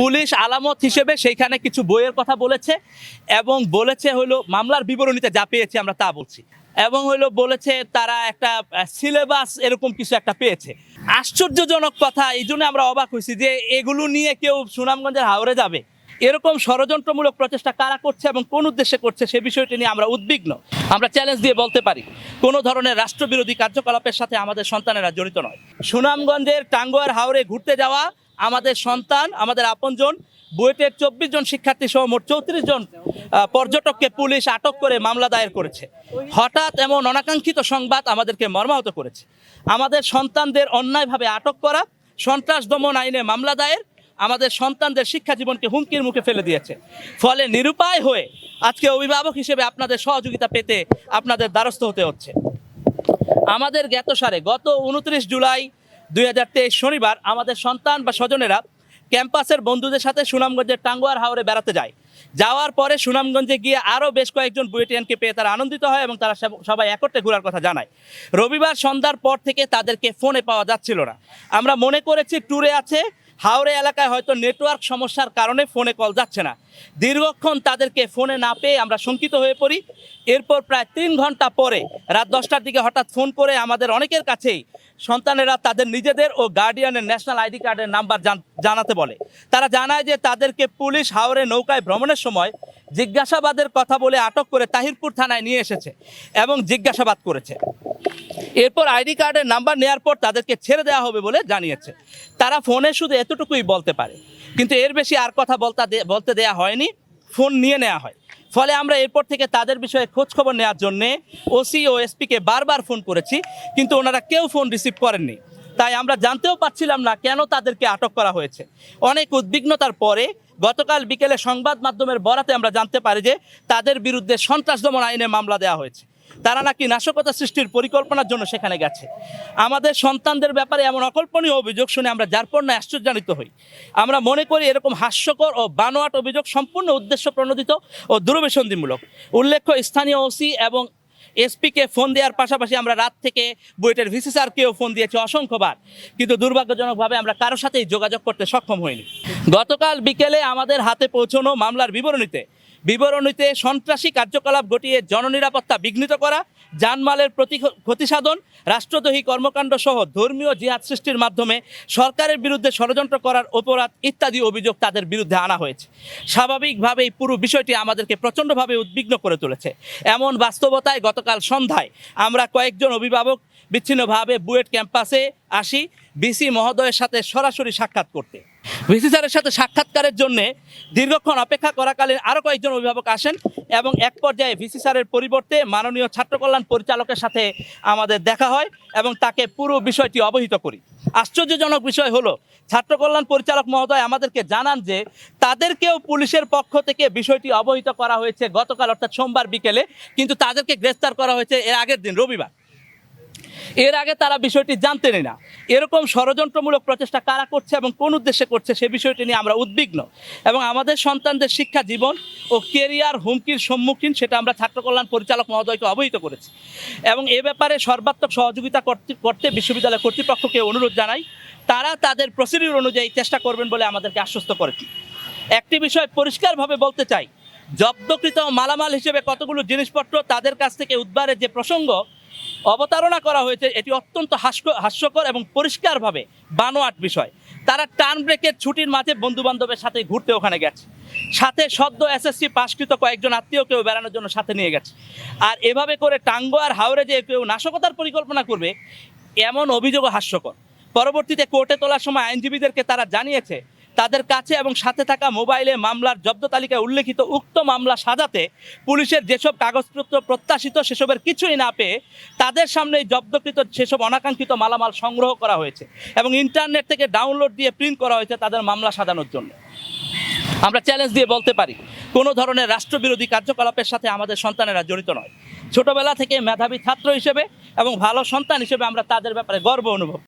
Police আলামত হিসেবে সেইখানে কিছু বইয়ের কথা বলেছে এবং বলেছে হলো মামলার বিবরণীতে যা পেয়েছি আমরা তা বলছি। এবং হইল বলেছে তারা একটা সিলেবাস এরকম কিছু একটা পেয়েছে। আশ্চর্যজনক কথা, এই জন্য আমরা অবাক হয়েছি যে এগুলো নিয়ে কেউ সুনামগঞ্জের হাওড়ে যাবে। এরকম ষড়যন্ত্রমূলক প্রচেষ্টা কারা করছে এবং কোন উদ্দেশ্যে করছে সে বিষয়টি নিয়ে আমরা উদ্বিগ্ন। আমরা চ্যালেঞ্জ দিয়ে বলতে পারি, কোনো ধরনের রাষ্ট্রবিরোধী কার্যকলাপের সাথে আমাদের সন্তানেরা জড়িত নয়। সুনামগঞ্জের টাঙ্গুয়ার হাওড়ে ঘুরতে যাওয়া আমাদের সন্তান, আমাদের আপনজন বুয়েটের চব্বিশ জন শিক্ষার্থী সহ মোট চৌত্রিশ জন পর্যটককে পুলিশ আটক করে মামলা দায়ের করেছে। হঠাৎ এমন অনাকাঙ্ক্ষিত সংবাদ আমাদেরকে মর্মাহত করেছে। আমাদের সন্তানদের অন্যায়ভাবে আটক করা, সন্ত্রাস দমন আইনে মামলা দায়ের, আমাদের সন্তানদের শিক্ষা জীবনকে হুমকির মুখে ফেলে দিয়েছে। ফলে নিরুপায় হয়ে আজকে অভিভাবক হিসেবে আপনাদের সহযোগিতা পেতে আপনাদের দ্বারস্থ হতে হচ্ছে। আমাদের জ্ঞাতসারে গত উনত্রিশ জুলাই দুই হাজার তেইশ শনিবার আমাদের সন্তান বা স্বজনেরা ক্যাম্পাসের বন্ধুদের সাথে সুনামগঞ্জের টাঙ্গুয়ার হাওরে বেড়াতে যায়। যাওয়ার পরে সুনামগঞ্জে গিয়ে আরও বেশ কয়েকজন বুয়েটিয়ানকে পেয়ে তারা আনন্দিত হয় এবং তারা সব- সবাই একত্রে ঘোরার কথা জানায়। রবিবার সন্ধ্যার পর থেকে তাদেরকে ফোনে পাওয়া যাচ্ছিল না। আমরা মনে করেছি ট্যুরে আছে হাওড়ে এলাকায় হয়তো নেটওয়ার্ক সমস্যার কারণে ফোনে কল যাচ্ছে না। দীর্ঘক্ষণ তাদেরকে ফোনে না পেয়ে আমরা শঙ্কিত হয়ে পড়ি। এরপর প্রায় তিন ঘণ্টা পরে, রাত দশটার দিকে হঠাৎ ফোন করে আমাদের অনেকের কাছেই সন্তানেরা তাদের নিজেদের ও গার্ডিয়ানের ন্যাশনাল আইডি কার্ডের নাম্বার জান- জানাতে বলে। তারা জানায় যে তাদেরকে পুলিশ হাওড়ে নৌকায় ভ্রমণের সময় জিজ্ঞাসাবাদের কথা বলে আটক করে তাহিরপুর থানায় নিয়ে এসেছে এবং জিজ্ঞাসাবাদ করেছে। এরপর আইডি কার্ডের নাম্বার নেওয়ার পর তাদেরকে ছেড়ে দেওয়া হবে বলে জানিয়েছে। তারা ফোনে শুধু এতটুকুই বলতে পারে, কিন্তু এর বেশি আর কথা বলতে বলতে দেয়া হয়নি, ফোন নিয়ে নেওয়া হয়। ফলে আমরা এরপর থেকে তাদের বিষয়ে খোঁজ খবর নেওয়ার জন্যে ওসি ও এসপিকে বারবার ফোন করেছি, কিন্তু ওনারা কেউ ফোন রিসিভ করেননি। তাই আমরা জানতেও পারছিলাম না কেন তাদেরকে আটক করা হয়েছে। অনেক উদ্বিগ্নতার পরে গতকাল বিকেলে সংবাদ মাধ্যমের বরাতে আমরা জানতে পারি যে তাদের বিরুদ্ধে সন্ত্রাস দমন আইনে মামলা দেওয়া হয়েছে। তারা নাকি নাশকতা সৃষ্টির পরিকল্পনার জন্য সেখানে গেছে। আমাদের সন্তানদের ব্যাপারে এমন অকল্পনীয় অভিযোগ শুনে আমরা যার পণ্য আশ্চর্যান্বিত হই। আমরা মনে করি এরকম হাস্যকর ও বানোয়াট অভিযোগ সম্পূর্ণ উদ্দেশ্য প্রণোদিত ও দূরভিসন্ধিমূলক উল্লেখ্য, স্থানীয় ওসি এবং এসপিকে ফোন দেওয়ার পাশাপাশি আমরা রাত থেকে বুয়েটের ভিসি ফোন দিয়েছি অসংখ্যবার। কিন্তু দুর্ভাগ্যজনকভাবে আমরা কারোর সাথেই যোগাযোগ করতে সক্ষম হইনি। গতকাল বিকেলে আমাদের হাতে পৌঁছনো মামলার বিবরণীতে বিবরণীতে সন্ত্রাসী কার্যকলাপ ঘটিয়ে জননিরাপত্তা বিঘ্নিত করা জানমালের প্রতি ক্ষতিসাধন, রাষ্ট্রদ্রোহী কর্মকাণ্ড সহ ধর্মীয় জিহাদ সৃষ্টির মাধ্যমে সরকারের বিরুদ্ধে ষড়যন্ত্র করার অপরাধ ইত্যাদি অভিযোগ তাদের বিরুদ্ধে আনা হয়েছে। স্বাভাবিকভাবেই পুরো বিষয়টি আমাদেরকে প্রচণ্ডভাবে উদ্বিগ্ন করে তুলেছে। এমন বাস্তবতায় গতকাল সন্ধ্যায় আমরা কয়েকজন অভিভাবক বিচ্ছিন্নভাবে বুয়েট ক্যাম্পাসে আসি, বিসি মহোদয়ের সাথে সরাসরি সাক্ষাৎ করতে। ভিসি স্যারের সাথে সাক্ষাৎকারের জন্য দীর্ঘক্ষণ অপেক্ষা করাকালীন আরও কয়েকজন অভিভাবক আসেন এবং এক পর্যায়ে ভিসি স্যারের পরিবর্তে মাননীয় ছাত্র কল্যাণ পরিচালকের সাথে আমাদের দেখা হয় এবং তাকে পুরো বিষয়টি অবহিত করি। আশ্চর্যজনক বিষয় হলো, ছাত্র কল্যাণ পরিচালক মহোদয় আমাদেরকে জানান যে, তাদেরকেও পুলিশের পক্ষ থেকে বিষয়টি অবহিত করা হয়েছে গতকাল, অর্থাৎ সোমবার বিকেলে, কিন্তু তাদেরকে গ্রেফতার করা হয়েছে এর আগের দিন, রবিবার। এর আগে তারা বিষয়টি জানতেনই না। এরকম ষড়যন্ত্রমূলক প্রচেষ্টা কারা করছে এবং কোন উদ্দেশ্যে করছে সে বিষয়টি নিয়ে আমরা উদ্বিগ্ন। এবং আমাদের সন্তানদের শিক্ষা জীবন ও কেরিয়ার হুমকির সম্মুখীন সেটা আমরা ছাত্র কল্যাণ পরিচালক মহোদয়কে অবহিত করেছি। এবং এ ব্যাপারে সর্বাত্মক সহযোগিতা করতে বিশ্ববিদ্যালয় কর্তৃপক্ষকে অনুরোধ জানাই, তারা তাদের প্রসিডিউর অনুযায়ী চেষ্টা করবেন বলে আমাদেরকে আশ্বস্ত করেছে একটি বিষয় পরিষ্কারভাবে বলতে চাই, জব্দকৃত মালামাল হিসেবে কতগুলো জিনিসপত্র তাদের কাছ থেকে উদ্ধারের যে প্রসঙ্গ অবতারণা করা হয়েছে, এটি অত্যন্ত হাস্য হাস্যকর এবং পরিষ্কারভাবে বানোয়াট বিষয়। তারা টার্ন ব্রেকের ছুটির মাঝে বন্ধু বান্ধবের সাথে ঘুরতে ওখানে গেছে। সাথে সদ্য এসএসসি পাশকৃত কয়েকজন আত্মীয়কেও বেড়ানোর জন্য সাথে নিয়ে গেছে। আর এভাবে করে টাঙ্গো আর হাওড়ে যে কেউ নাশকতার পরিকল্পনা করবে, এমন অভিযোগও হাস্যকর। পরবর্তীতে কোর্টে তোলার সময় আইনজীবীদেরকে তারা জানিয়েছে তাদের কাছে এবং সাথে থাকা মোবাইলে মামলার জব্দ তালিকায় উল্লেখিত উক্ত মামলা সাজাতে পুলিশের যেসব কাগজপত্র প্রত্যাশিত সেসবের কিছুই না পেয়ে তাদের সামনে জব্দকৃত সেসব অনাকাঙ্ক্ষিত মালামাল সংগ্রহ করা হয়েছে এবং ইন্টারনেট থেকে ডাউনলোড দিয়ে প্রিন্ট করা হয়েছে তাদের মামলা সাজানোর জন্য। আমরা চ্যালেঞ্জ দিয়ে বলতে পারি, কোনো ধরনের রাষ্ট্রবিরোধী কার্যকলাপের সাথে আমাদের সন্তানেরা জড়িত নয়। ছোটবেলা থেকে মেধাবী ছাত্র হিসেবে এবং ভালো সন্তান হিসেবে আমরা তাদের ব্যাপারে গর্ব অনুভব